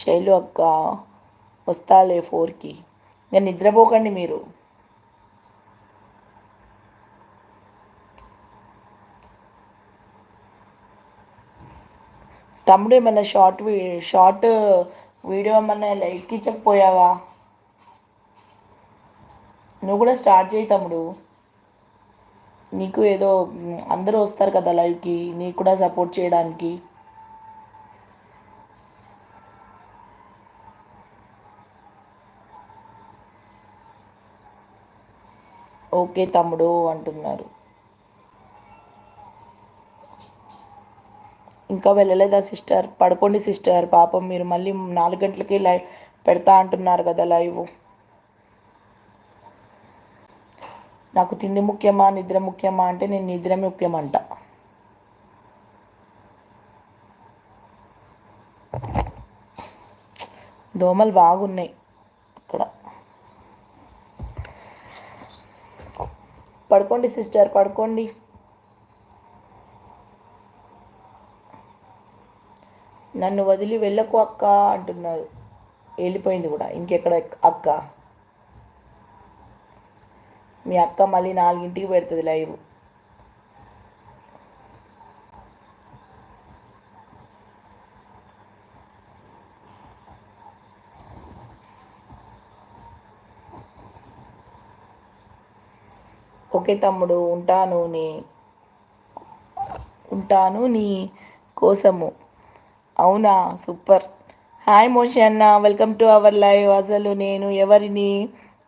శైలు అక్క వస్తాలే ఫోర్కి. ఇంకా నిద్రపోకండి మీరు. తమ్ముడు ఏమన్నా షార్ట్ షార్ట్ వీడియో ఏమన్నా లైక్ ఇచ్చకపోయావా? నువ్వు కూడా స్టార్ట్ చేయి తమ్ముడు. నీకు ఏదో అందరూ వస్తారు కదా లైవ్కి నీకు కూడా సపోర్ట్ చేయడానికి. ఓకే తమ్ముడు అంటున్నారు. ఇంకా వెళ్ళలేదా సిస్టర్? పడుకోండి సిస్టర్ పాపం మీరు మళ్ళీ నాలుగు గంటలకి లైవ్ పెడతా అంటున్నారు కదా లైవ్. నాకు తిండి ముఖ్యమా నిద్ర ముఖ్యమా అంటే నేను నిద్ర ముఖ్యమంట. దోమలు బాగున్నాయి. పడుకోండి సిస్టర్ పడుకోండి. నన్ను వదిలి వెళ్ళకు అక్క అంటున్నారు వెళ్ళిపోయింది కూడా ఇంకెక్కడ అక్క? మీ అక్క మళ్ళీ నాలుగింటికి పెడుతుంది లైవ్. ఓకే తమ్ముడు ఉంటాను నీ ఉంటాను నీ కోసము. అవునా? సూపర్. హాయ్ మోషి అన్న వెల్కమ్ టు అవర్ లైవ్. అసలు నేను ఎవరిని?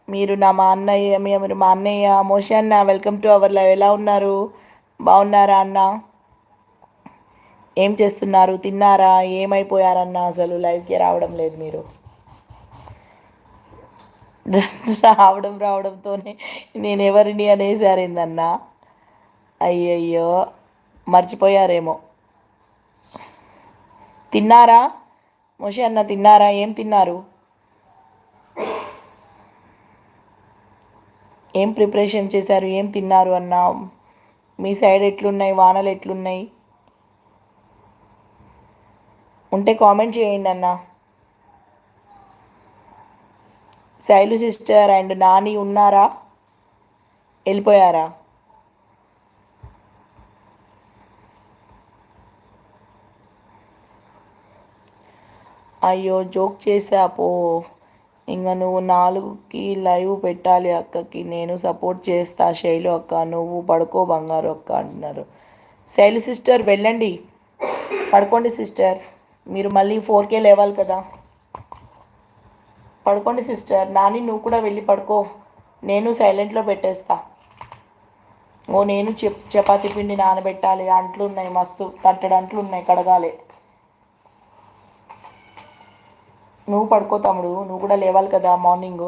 మీరు నా మా అన్నయ్య మీరు మా అన్నయ్య. మోషి అన్న వెల్కమ్ టు అవర్ లైవ్. ఎలా ఉన్నారు? బాగున్నారా అన్న? ఏం చేస్తున్నారు? తిన్నారా? ఏమైపోయారన్న అసలు లైవ్కి రావడం లేదు మీరు. రావడం రావడంతోనే నేను ఎవరిని అనేసారేందన్న అయ్యయ్యో మర్చిపోయారేమో. తిన్నారా? మోషి అన్న తిన్నారా? ఏం తిన్నారు? ఏం ప్రిపరేషన్ చేశారు? ఏం తిన్నారు అన్న? మీ సైడ్ ఎట్లున్నాయి? వానలు ఎట్లున్నాయి? ఉంటే కామెంట్ చేయండి అన్న. శైలు సిస్టర్ అండ్ నాని ఉన్నారా? వెళ్ళిపోయారా? అయ్యో జోక్ చేసా పో. ఇంకా నువ్వు నాలుగుకి లైవ్ పెట్టాలి అక్కకి. నేను సపోర్ట్ చేస్తా శైలు అక్క. నువ్వు పడుకో బంగారు అక్క అంటున్నారు. శైలు సిస్టర్ వెళ్ళండి. పడుకోండి సిస్టర్. మీరు మళ్ళీ ఫోర్కే లేవాలి కదా. పడుకోండి సిస్టర్. నాని నువ్వు కూడా వెళ్ళి పడుకో. నేను సైలెంట్లో పెట్టేస్తా. ఓ నేను చెప్ చపాతీ పిండి నానబెట్టాలి. అంట్లు ఉన్నాయి మస్తు. తట్టడు అంట్లు ఉన్నాయి కడగాలి. నువ్వు పడుకో తమ్ముడు. నువ్వు కూడా లేవాలి కదా మార్నింగ్.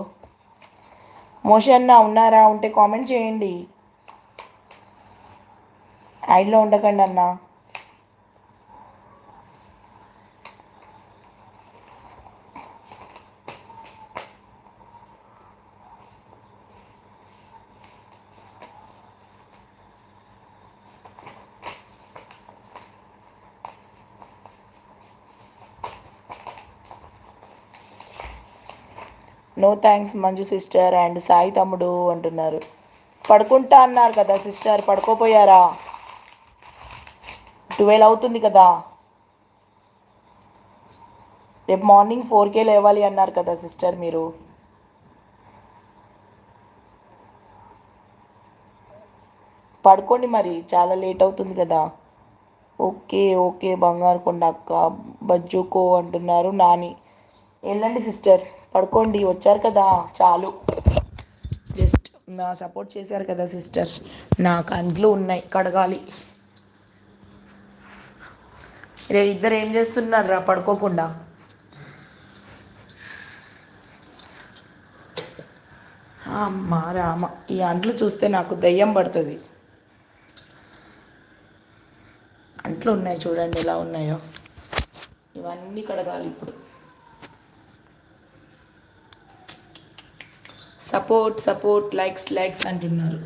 మోషి అన్న ఉన్నారా? ఉంటే కామెంట్ చేయండి. ఐడ్లో ఉండకండి అన్నా. No thanks Manju sister and Sai తమ్ముడు అంటున్నారు. పడుకుంటా అన్నారు కదా సిస్టర్ పడుకోపోయారా? ట్వెల్వ్ అవుతుంది కదా. రేపు మార్నింగ్ ఫోర్కే లేవాలి అన్నారు కదా సిస్టర్ మీరు. పడుకోండి మరి చాలా లేట్ అవుతుంది కదా. ఓకే ఓకే బంగారు కొండ అక్క బజ్జుకో అంటున్నారు నాని. వెళ్ళండి సిస్టర్ పడుకోండి వచ్చారు కదా చాలు. జస్ట్ నా సపోర్ట్ చేశారు కదా సిస్టర్. నాకు అంట్లు ఉన్నాయి కడగాలి. రే ఇద్దరు ఏం చేస్తున్నారా పడుకోకుండా. అమ్మ రామ. ఈ అంట్లు చూస్తే నాకు దయ్యం పడుతుంది. అంట్లు ఉన్నాయి చూడండి ఎలా ఉన్నాయో. ఇవన్నీ కడగాలి ఇప్పుడు. సపోర్ట్ సపోర్ట్ లైక్స్ లైక్స్ అంటున్నారు